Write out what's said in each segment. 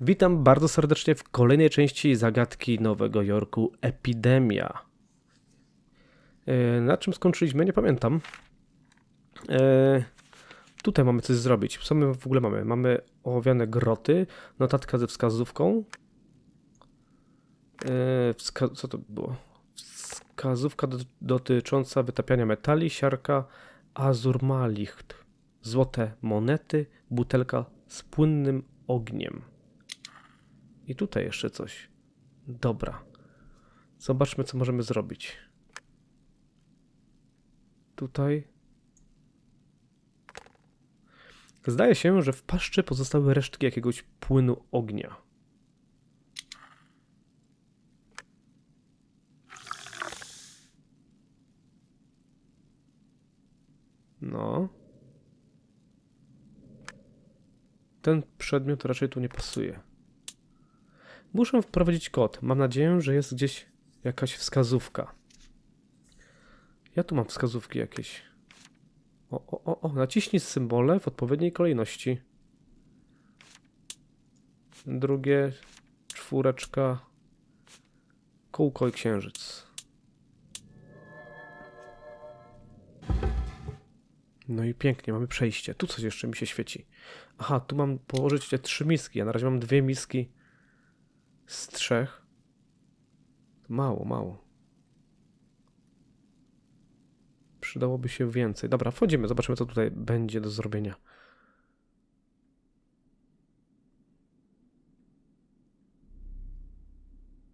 Witam bardzo serdecznie w kolejnej części zagadki Nowego Jorku Epidemia. E, Na czym skończyliśmy? Nie pamiętam. E, Tutaj mamy coś zrobić. Co my w ogóle mamy? Mamy ołowiane groty, notatka ze wskazówką. E, Wska co to było? Wskazówka do dotycząca wytapiania metali, siarka, azurmalicht, złote monety, butelka z płynnym ogniem. I tutaj jeszcze coś. Dobra. Zobaczmy, co możemy zrobić. Tutaj. Zdaje się, że w paszczy pozostały resztki jakiegoś płynu ognia. No. Ten przedmiot raczej tu nie pasuje. Muszę wprowadzić kod. Mam nadzieję, że jest gdzieś jakaś wskazówka. Ja tu mam wskazówki jakieś. O, o, o, o. naciśnij symbole w odpowiedniej kolejności. Drugie, czwóreczka, kółko i księżyc. No i pięknie, mamy przejście. Tu coś jeszcze mi się świeci. Aha, tu mam położyć te trzy miski. Ja na razie mam dwie miski z trzech. Mało, mało. Przydałoby się więcej. Dobra, wchodzimy, zobaczymy, co tutaj będzie do zrobienia.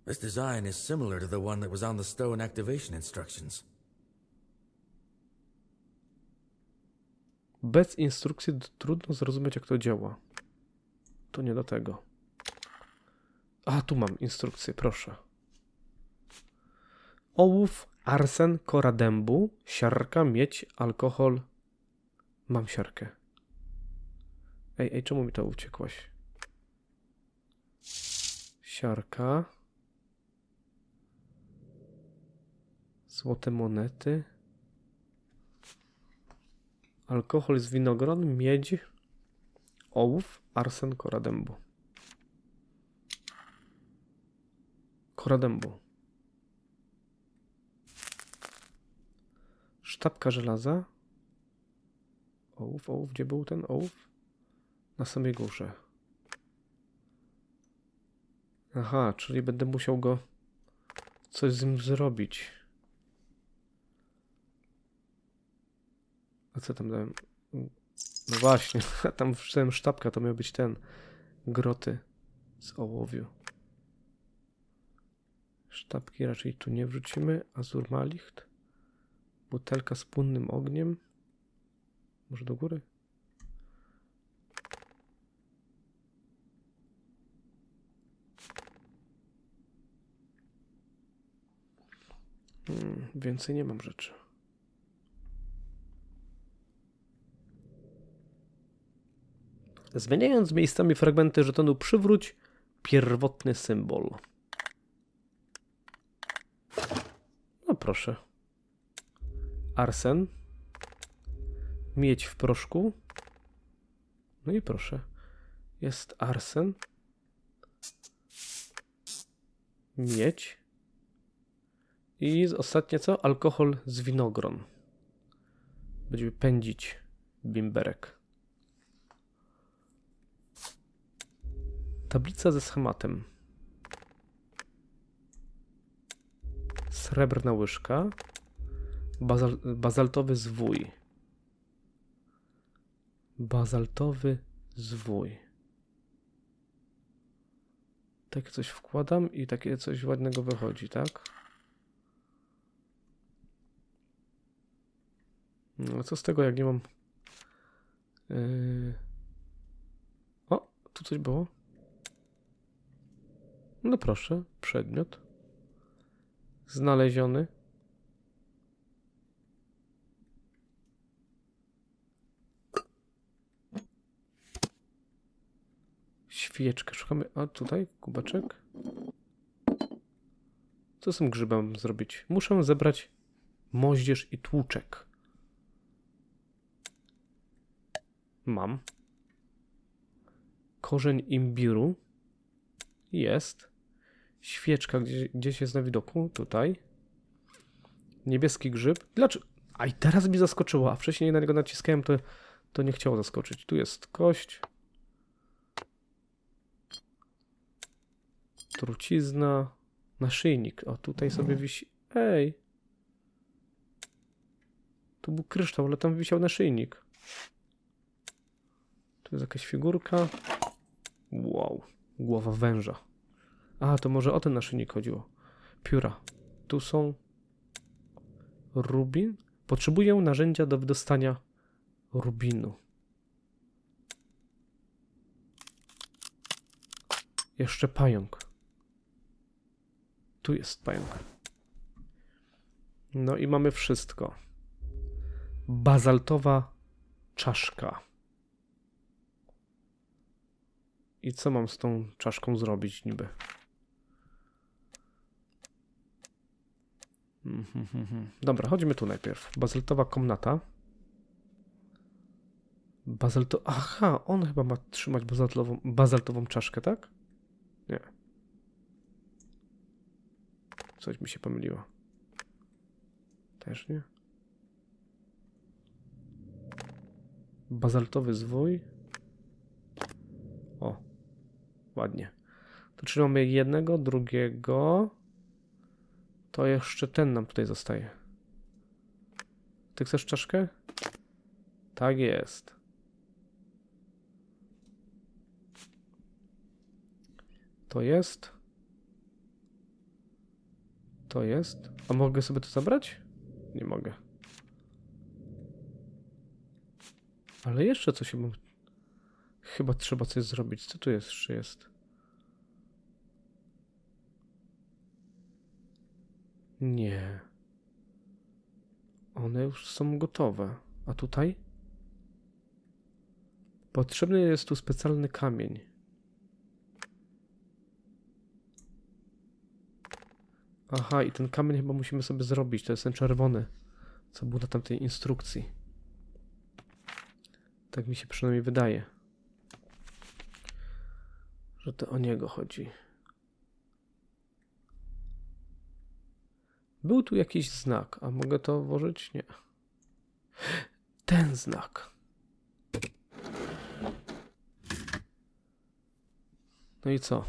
This design is similar to the one that was on the stone activation instructions. Bez instrukcji trudno zrozumieć, jak to działa. To nie do tego. A, tu mam instrukcję, proszę. Ołów, arsen, kora dębu, siarka, miedź, alkohol. Mam siarkę. Ej, ej, czemu mi to uciekłaś? Siarka. Złote monety. Alkohol z winogron, miedź, ołów, arsen, kora dębu. Kora dębu. Sztabka żelaza. Ołów, ołów, gdzie był ten ołów? Na samej górze. Aha, czyli będę musiał go coś z nim zrobić. A co tam dałem? No właśnie, tam wrzuciłem sztabka, to miał być ten. Groty z ołowiu. Sztabki raczej tu nie wrzucimy. Azurmalicht. Butelka z płynnym ogniem. Może do góry? Hmm, więcej nie mam rzeczy. Zmieniając miejscami fragmenty żetonu, przywróć pierwotny symbol. No proszę. Arsen. Miedź w proszku. No i proszę. Jest arsen. Miedź. I ostatnie co? Alkohol z winogron. Będziemy pędzić bimberek. Tablica ze schematem. Srebrna łyżka. Bazal bazaltowy zwój. Bazaltowy zwój. Takie coś wkładam i takie coś ładnego wychodzi, tak? No co z tego, jak nie mam... Yy... O, tu coś było. No proszę, przedmiot. Znaleziony. Świeczkę szukamy. A tutaj kubeczek. Co z tym grzybem zrobić? Muszę zebrać moździerz i tłuczek. Mam. Korzeń imbiru. Jest. Świeczka gdzieś, gdzieś jest na widoku. Tutaj. Niebieski grzyb. Dlaczego? A i teraz mi zaskoczyło, a wcześniej na niego naciskałem, to, to nie chciało zaskoczyć. Tu jest kość. Trucizna. Naszyjnik. O, tutaj sobie wisi. Ej. Tu był kryształ, ale tam wisiał naszyjnik. Tu jest jakaś figurka. Wow. Głowa węża. A, to może o ten naszyjnik chodziło. Pióra. Tu są rubin. Potrzebuję narzędzia do wydostania rubinu. Jeszcze pająk. Tu jest pająk. No i mamy wszystko. Bazaltowa czaszka. I co mam z tą czaszką zrobić niby? Dobra, chodźmy tu najpierw. Bazaltowa komnata. Bazalto... Aha, on chyba ma trzymać bazaltową, bazaltową czaszkę, tak? Nie. Coś mi się pomyliło. Też nie. Bazaltowy zwój. O, ładnie. To czyli mamy jednego, drugiego. To jeszcze ten nam tutaj zostaje. Ty chcesz czaszkę? Tak jest. To jest. To jest. A mogę sobie to zabrać? Nie mogę. Ale jeszcze coś mam. Chyba trzeba coś zrobić. Co tu jeszcze jest? Nie. One już są gotowe. A tutaj? Potrzebny jest tu specjalny kamień. Aha, i ten kamień chyba musimy sobie zrobić. To jest ten czerwony, co był na tamtej instrukcji. Tak mi się przynajmniej wydaje. Że to o niego chodzi. Był tu jakiś znak, a mogę to włożyć? Nie. Ten znak. No i co?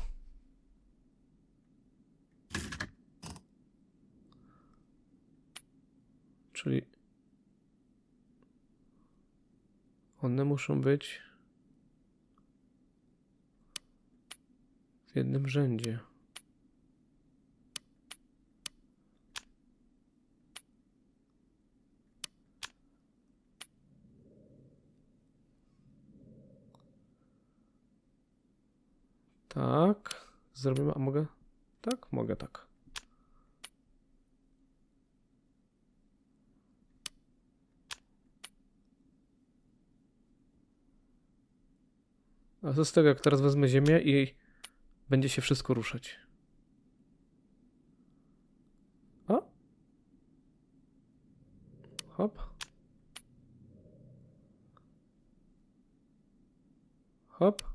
Czyli one muszą być w jednym rzędzie. Tak. Zrobimy, a mogę? Tak? Mogę tak. A co z tego, jak teraz wezmę ziemię i będzie się wszystko ruszać? O? Hop. Hop.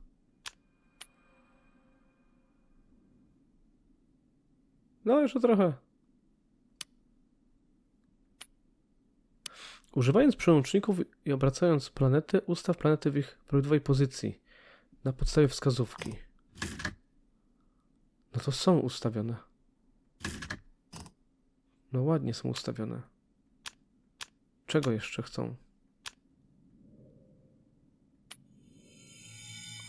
No, jeszcze trochę. Używając przełączników i obracając planety, ustaw planety w ich prawidłowej pozycji na podstawie wskazówki. No to są ustawione. No ładnie są ustawione. Czego jeszcze chcą?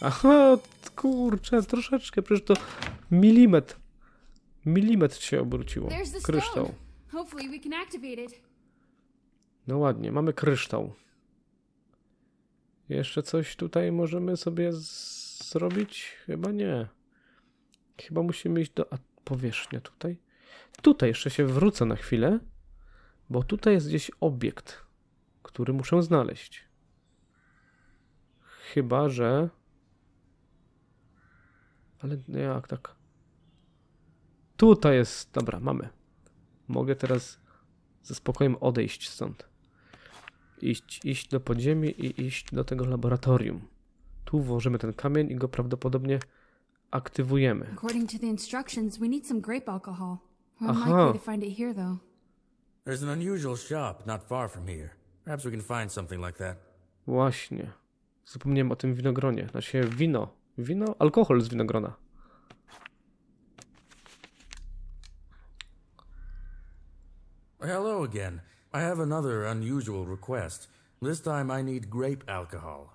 Aha, kurczę, troszeczkę, przecież to milimetr. Milimetr się obróciło. Kryształ. No ładnie, mamy kryształ. Jeszcze coś tutaj możemy sobie zrobić? Chyba nie. Chyba musimy iść do powierzchnia tutaj. Tutaj jeszcze się wrócę na chwilę, bo tutaj jest gdzieś obiekt, który muszę znaleźć. Chyba, że... Ale jak tak? Tutaj jest... Dobra, mamy. Mogę teraz ze spokojem odejść stąd. Iść, iść do podziemi i iść do tego laboratorium. Tu włożymy ten kamień i go prawdopodobnie aktywujemy. According to the instructions, we need some grape alcohol. We're Aha. unlikely to find it here, though. There's an unusual shop not far from here. Perhaps we can find something like that. Właśnie. Zapomniałem o tym winogronie. Znaczy wino. Wino? Alkohol z winogrona. Hello again. I have another unusual request. This time I need grape alcohol.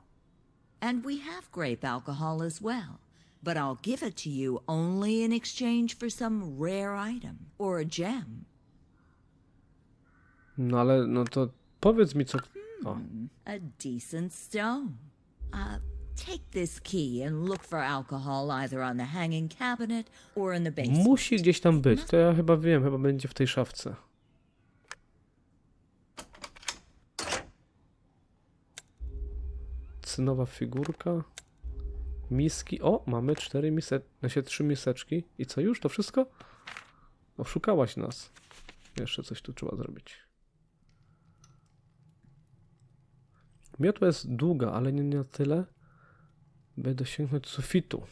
And we have grape alcohol as well. But I'll give it to you only in exchange for some rare item or a gem. No ale no to powiedz mi co... O, A decent stone. Uh, take this key and look for alcohol either on the hanging cabinet or in the basement. musi gdzieś tam być. To ja chyba wiem, chyba będzie w tej szafce. Cynowa figurka. Miski. O, mamy cztery miseczki. Znaczy trzy miseczki. I co już? To wszystko? Oszukałaś nas. Jeszcze coś tu trzeba zrobić. Miotła jest długa, ale nie na tyle, by dosięgnąć sufitu.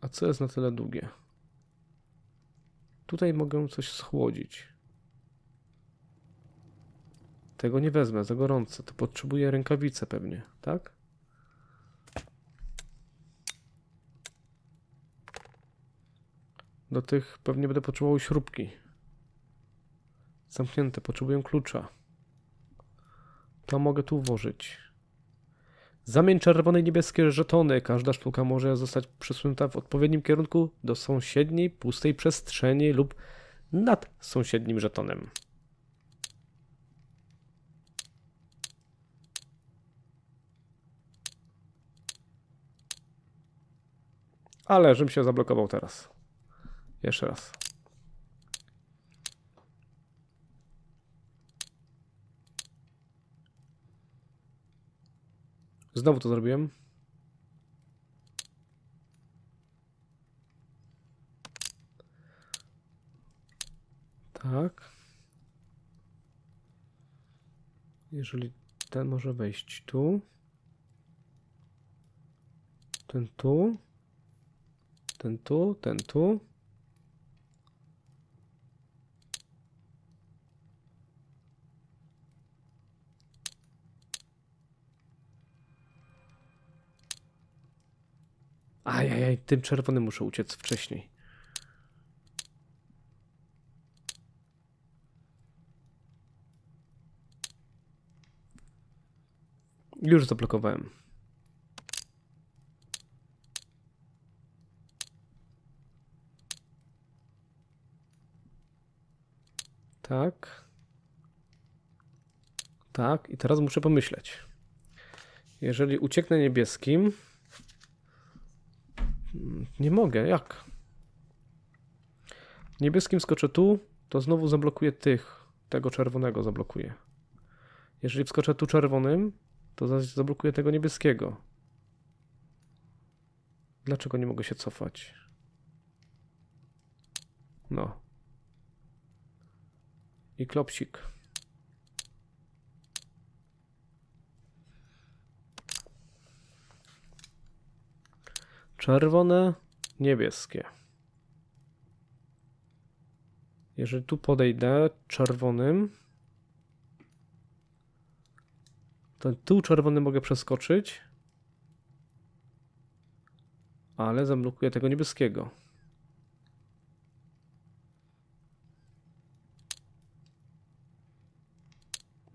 A co jest na tyle długie? Tutaj mogę coś schłodzić. Tego nie wezmę, za gorące. To potrzebuję rękawice pewnie, tak? Do tych pewnie będę potrzebował śrubki. Zamknięte, potrzebuję klucza. To mogę tu włożyć. Zamień czerwone i niebieskie żetony. Każda sztuka może zostać przesunięta w odpowiednim kierunku do sąsiedniej pustej przestrzeni lub nad sąsiednim żetonem. Ale żebym się zablokował teraz. Jeszcze raz. Znowu to zrobiłem. Tak. Jeżeli ten może wejść tu. Ten tu. Ten tu, ten tu. Ajajaj, tym czerwonym muszę uciec wcześniej. Już zablokowałem. Tak. Tak, i teraz muszę pomyśleć. Jeżeli ucieknę niebieskim, nie mogę, jak? Niebieskim skoczę tu, to znowu zablokuję tych. Tego czerwonego zablokuję. Jeżeli wskoczę tu czerwonym, to zablokuję tego niebieskiego. Dlaczego nie mogę się cofać? No. I klopsik. Czerwone, niebieskie. Jeżeli tu podejdę czerwonym, to tu czerwony mogę przeskoczyć, ale zablokuję tego niebieskiego.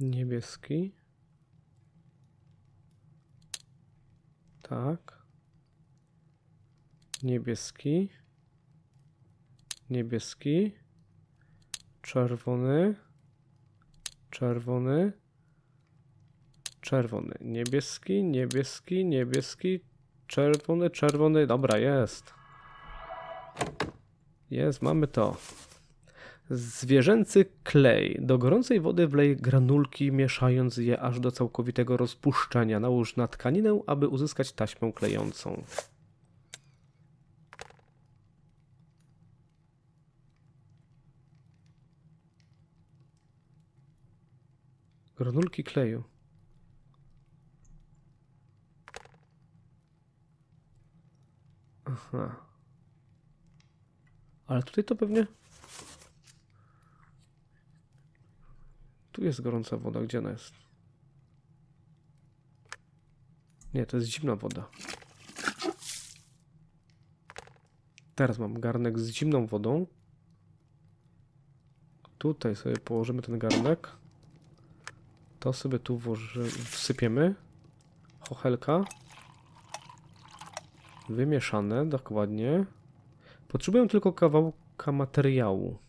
Niebieski. Tak. Niebieski. Niebieski. Czerwony. Czerwony. Czerwony. Niebieski, niebieski, niebieski. Czerwony, czerwony. Dobra, jest. Jest, mamy to. Zwierzęcy klej. Do gorącej wody wlej granulki, mieszając je aż do całkowitego rozpuszczenia. Nałóż na tkaninę, aby uzyskać taśmę klejącą. Granulki kleju. Aha. Ale tutaj to pewnie. Tu jest gorąca woda. Gdzie ona jest? Nie, to jest zimna woda. Teraz mam garnek z zimną wodą. Tutaj sobie położymy ten garnek. To sobie tu wsypiemy. Chochelka. Wymieszane, dokładnie. Potrzebuję tylko kawałka materiału.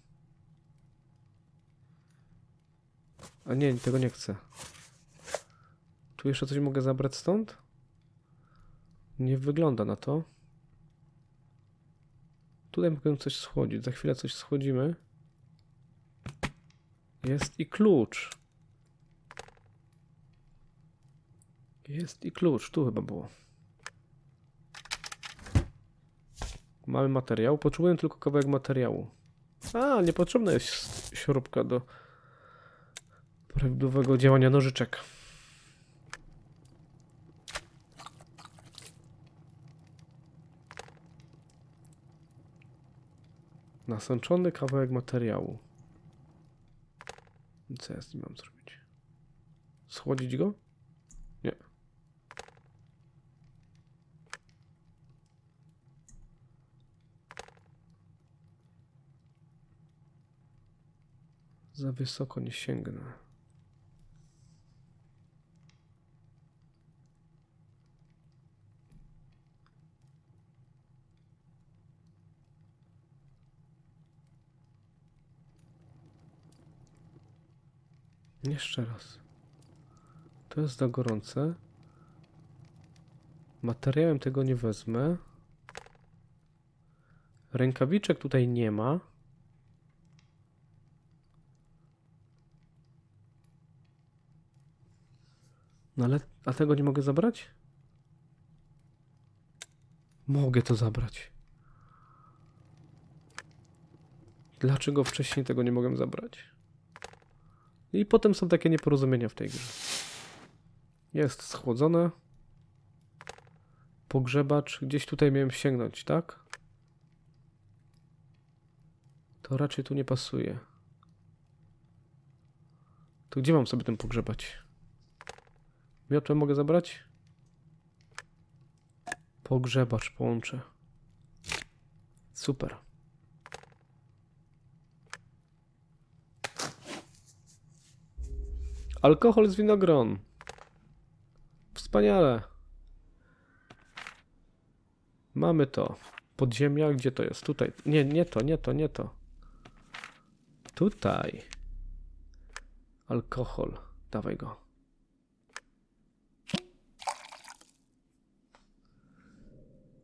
A nie, tego nie chcę. Tu jeszcze coś mogę zabrać stąd? Nie wygląda na to. Tutaj mogę coś schłodzić. Za chwilę coś schłodzimy. Jest i klucz. Jest i klucz. Tu chyba było. Mamy materiał. Potrzebuję tylko kawałek materiału. A, niepotrzebna jest śrubka do prawidłowego działania nożyczek. Nasączony kawałek materiału. Co ja z nim mam zrobić? Schłodzić go? Nie. Za wysoko nie sięgnę. Jeszcze raz. To jest za gorące. Materiałem tego nie wezmę. Rękawiczek tutaj nie ma. No ale, a tego nie mogę zabrać? Mogę to zabrać. Dlaczego wcześniej tego nie mogłem zabrać? I potem są takie nieporozumienia w tej grze. Jest schłodzone. Pogrzebacz. Gdzieś tutaj miałem sięgnąć, tak? To raczej tu nie pasuje. To gdzie mam sobie ten pogrzebać? Miotłę mogę zabrać? Pogrzebacz połączę. Super. Alkohol z winogron. Wspaniale. Mamy to. Podziemia, gdzie to jest? Tutaj. Nie, nie to, nie to, nie to. Tutaj. Alkohol. Dawaj go.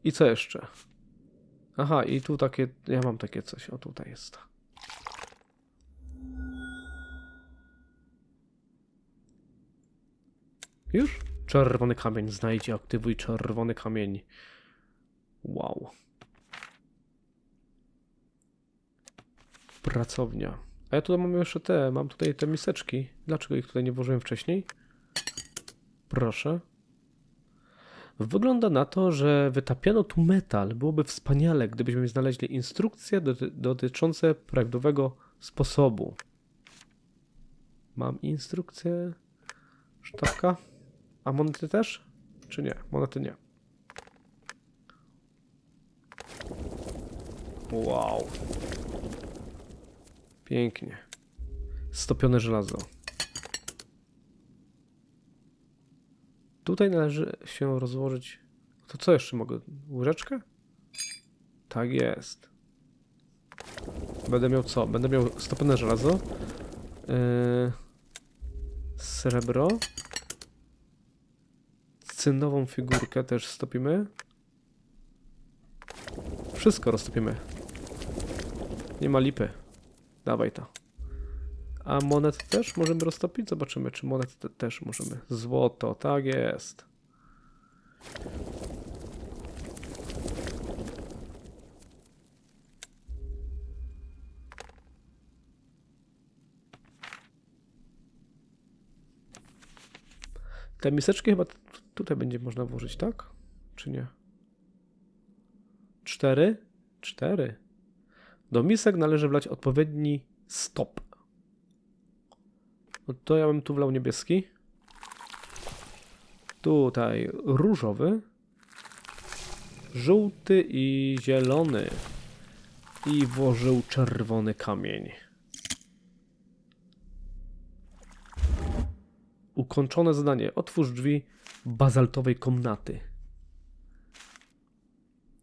I co jeszcze? Aha, i tu takie. Ja mam takie coś. O, tutaj jest. Już? Czerwony kamień. Znajdź i aktywuj czerwony kamień. Wow. Pracownia. A ja tutaj mam jeszcze te, mam tutaj te miseczki. Dlaczego ich tutaj nie włożyłem wcześniej? Proszę. Wygląda na to, że wytapiano tu metal. Byłoby wspaniale, gdybyśmy znaleźli instrukcje doty dotyczące prawidłowego sposobu. Mam instrukcję. Sztabka. A monety też? Czy nie? Monety nie. Wow. Pięknie. Stopione żelazo. Tutaj należy się rozłożyć. To co jeszcze mogę? Łyżeczkę? Tak jest. Będę miał co? Będę miał stopione żelazo. Yy, srebro. Cynową figurkę też stopimy. Wszystko roztopimy. Nie ma lipy. Dawaj to. A monet też możemy roztopić? Zobaczymy, czy monet te też możemy. Złoto, tak jest. Te miseczki chyba tutaj będzie można włożyć, tak? Czy nie? Cztery? Cztery. Do misek należy wlać odpowiedni stop. No to ja bym tu wlał niebieski. Tutaj różowy. Żółty i zielony. I włożył czerwony kamień. Ukończone zadanie. Otwórz drzwi bazaltowej komnaty.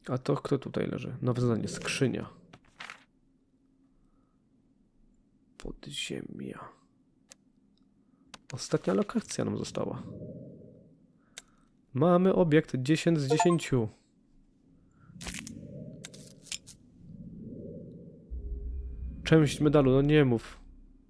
A to kto tutaj leży? Nowe zadanie. Skrzynia. Podziemia. Ostatnia lokacja nam została. Mamy obiekt 10 z 10. Część medalu, no nie mów.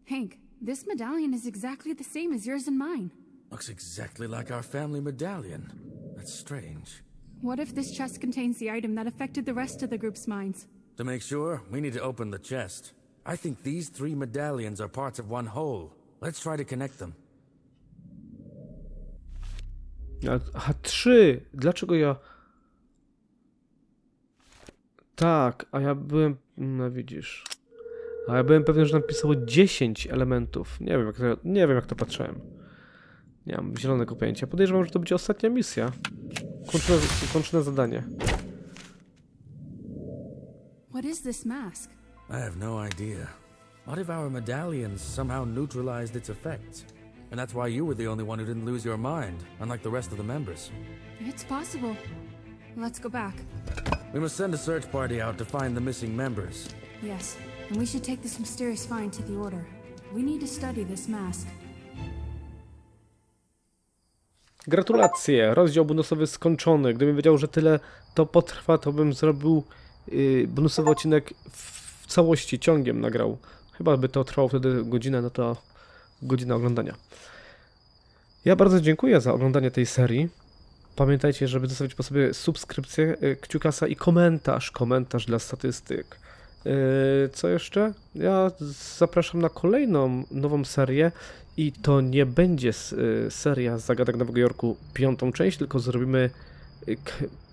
Hank, this medallion is exactly the same as yours and mine. Looks exactly like our family medallion. That's strange. What if this chest contains the item that affected the rest of the group's minds? To make sure, we need to open the chest. I think these three medallions are parts of one whole. Let's try to connect them. A- Aha, trzy. Dlaczego ja... Tak, a ja byłem... No widzisz. A ja byłem pewien, że napisało 10 elementów. Nie wiem, jak to, nie wiem, jak to patrzyłem. Nie mam zielonego pojęcia. Podejrzewam, że to będzie ostatnia misja. Kończone, kończone zadanie. What is this mask? I have no idea. What if our medallions somehow neutralized its effects? And that's why you were the only one who didn't lose your mind, unlike the rest of the members. It's possible. Let's go back. We must send a search party out to find the missing members. Yes, and we should take this mysterious find to the Order. We need to study this mask. Gratulacje, rozdział bonusowy skończony. Gdybym wiedział, że tyle to potrwa, to bym zrobił yy, bonusowy odcinek w całości, ciągiem nagrał. Chyba by to trwało wtedy godzinę, no to godzina oglądania. Ja bardzo dziękuję za oglądanie tej serii. Pamiętajcie, żeby zostawić po sobie subskrypcję, yy, kciukasa i komentarz, komentarz dla statystyk. Yy, co jeszcze? Ja zapraszam na kolejną nową serię i to nie będzie y, seria Zagadek Nowego Jorku piątą część, tylko zrobimy... K-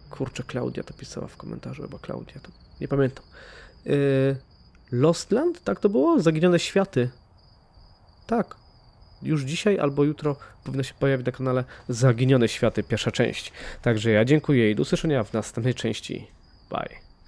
kurczę, Klaudia to pisała w komentarzu, chyba Klaudia, to nie pamiętam. Lostland, tak to było? Zaginione Światy. Tak. Już dzisiaj albo jutro powinno się pojawić na kanale Zaginione Światy, pierwsza część. Także ja dziękuję i do usłyszenia w następnej części. Bye.